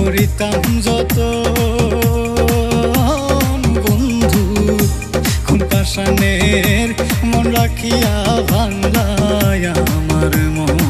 করিতাম যত বন্ধু খুন পাশানের মন রাখিয়া ভাঙলায় আমার মন।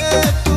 yeah.